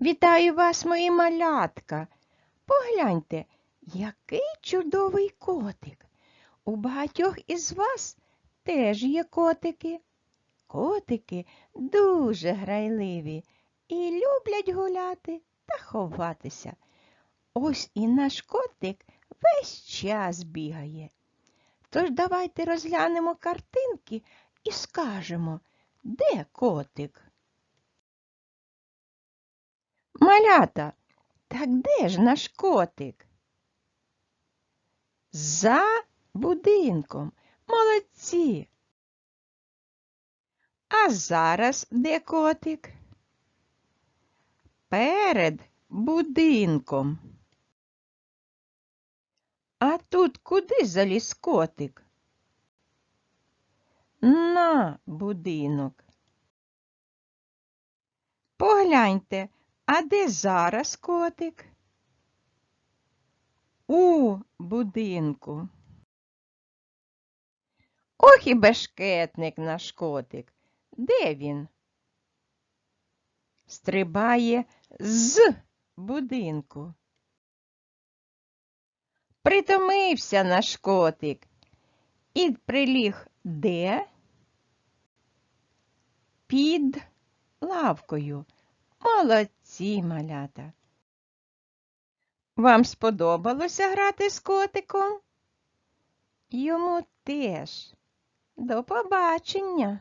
Вітаю вас, мої малятка. Погляньте, який чудовий котик. У багатьох із вас теж є котики. Котики дуже грайливі і люблять гуляти та ховатися. Ось і наш котик весь час бігає. Тож давайте розглянемо картинки і скажемо, де котик. Малята, так де ж наш котик? За будинком. Молодці. А зараз де котик? Перед будинком. А тут куди заліз котик? На будинок. Погляньте, а де зараз котик? У будинку. Ох і бешкетник наш котик. Де він? Стрибає з будинку. Притомився наш котик і приліг де? Під лавкою. Молодці, малята. Вам сподобалося грати з котиком? Йому теж. До побачення.